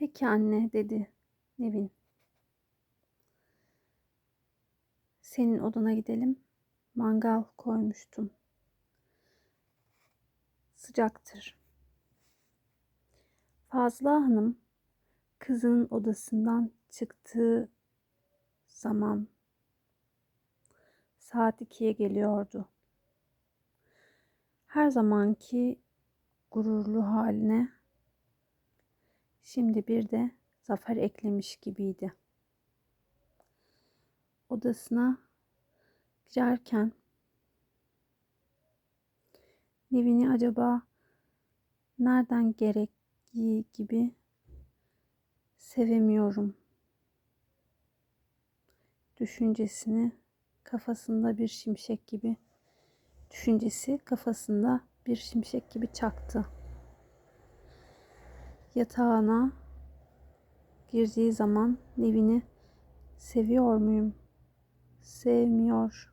Peki anne dedi Nevin. Senin odana gidelim. Mangal koymuştum. Sıcaktır. Fazla Hanım kızının odasından çıktığı zaman saat ikiye geliyordu. Her zamanki gururlu haline şimdi bir de zafer eklemiş gibiydi. Odasına girerken Nevin'i acaba nereden gerektiği gibi sevemiyorum düşüncesini kafasında bir şimşek gibi düşüncesi kafasında bir şimşek gibi çaktı. Yatağına girdiği zaman Nevin'i seviyor muyum? Sevmiyor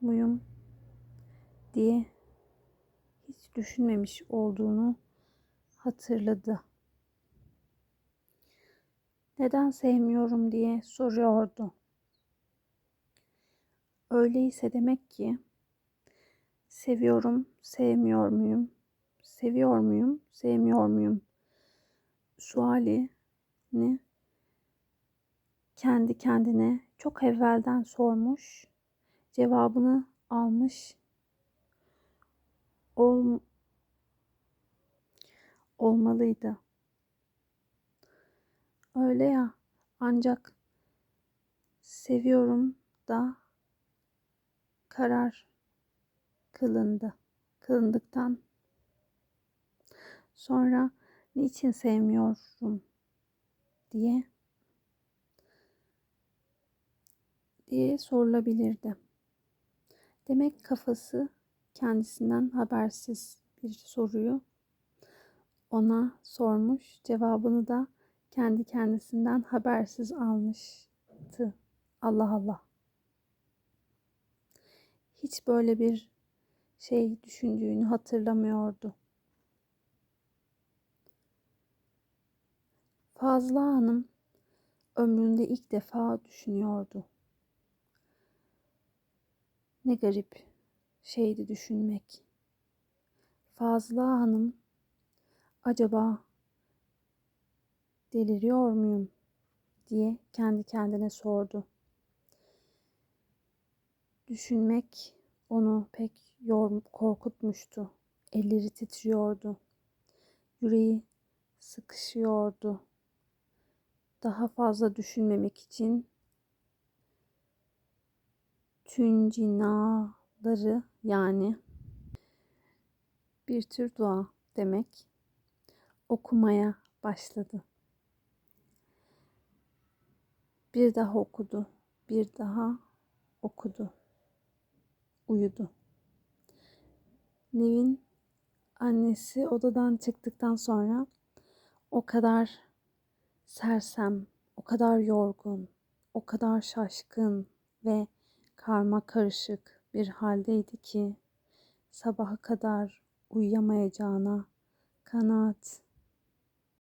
muyum? diye hiç düşünmemiş olduğunu hatırladı. Neden sevmiyorum diye soruyordu. Öyleyse demek ki seviyorum, sevmiyor muyum? Seviyor muyum, sevmiyor muyum? Sualini kendi kendine çok evvelden sormuş, cevabını almış ol, olmalıydı. Öyle ya ancak seviyorum da karar kılındı. Kılındıktan sonra niçin sevmiyorum diye diye sorulabilirdi. Demek kafası kendisinden habersiz bir soruyu ona sormuş. Cevabını da kendi kendisinden habersiz almıştı. Allah Allah. Hiç böyle bir şey düşündüğünü hatırlamıyordu. Fazla Hanım ömründe ilk defa düşünüyordu. Ne garip şeydi düşünmek. Fazla Hanım acaba deliriyor muyum diye kendi kendine sordu. Düşünmek onu pek korkutmuştu. Elleri titriyordu. Yüreği sıkışıyordu. Daha fazla düşünmemek için tüncinaları yani bir tür dua demek okumaya başladı. Bir daha okudu, bir daha okudu. Uyudu. Nevin annesi odadan çıktıktan sonra o kadar sersem, o kadar yorgun, o kadar şaşkın ve karma karışık bir haldeydi ki sabaha kadar uyuyamayacağına kanaat